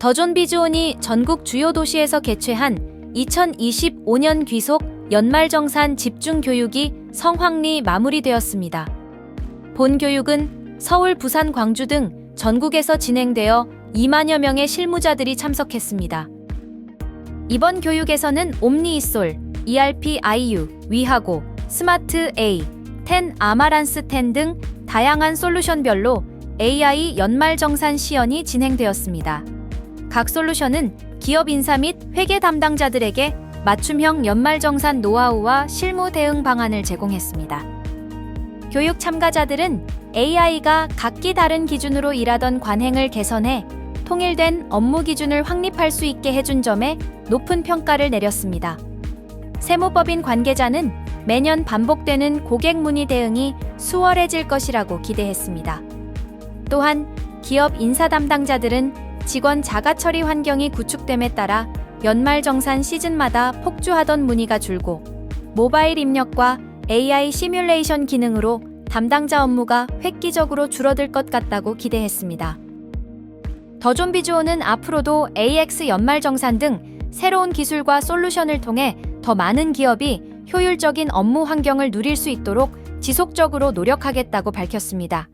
더존 비즈온이 전국 주요 도시에서 개최한 2025년 귀속 연말정산 집중교육이 성황리 마무리되었습니다. 본 교육은 서울, 부산, 광주 등 전국에서 진행되어 2만여 명의 실무자들이 참석했습니다. 이번 교육에서는 옴니이솔, ERP IU, 위하고, 스마트 A, 10 아마란스 10등 다양한 솔루션별로 AI 연말정산 시연이 진행되었습니다. 각 솔루션은 기업 인사 및 회계 담당자들에게 맞춤형 연말정산 노하우와 실무 대응 방안을 제공했습니다. 교육 참가자들은 AI가 각기 다른 기준으로 일하던 관행을 개선해 통일된 업무 기준을 확립할 수 있게 해준 점에 높은 평가를 내렸습니다. 세무법인 관계자는 매년 반복되는 고객 문의 대응이 수월해질 것이라고 기대했습니다. 또한 기업 인사 담당자들은 직원 자가 처리 환경이 구축됨에 따라 연말 정산 시즌마다 폭주하던 문의가 줄고 모바일 입력과 AI 시뮬레이션 기능으로 담당자 업무가 획기적으로 줄어들 것 같다고 기대했습니다. 더존 비주오는 앞으로도 AX 연말 정산 등 새로운 기술과 솔루션을 통해 더 많은 기업이 효율적인 업무 환경을 누릴 수 있도록 지속적으로 노력하겠다고 밝혔습니다.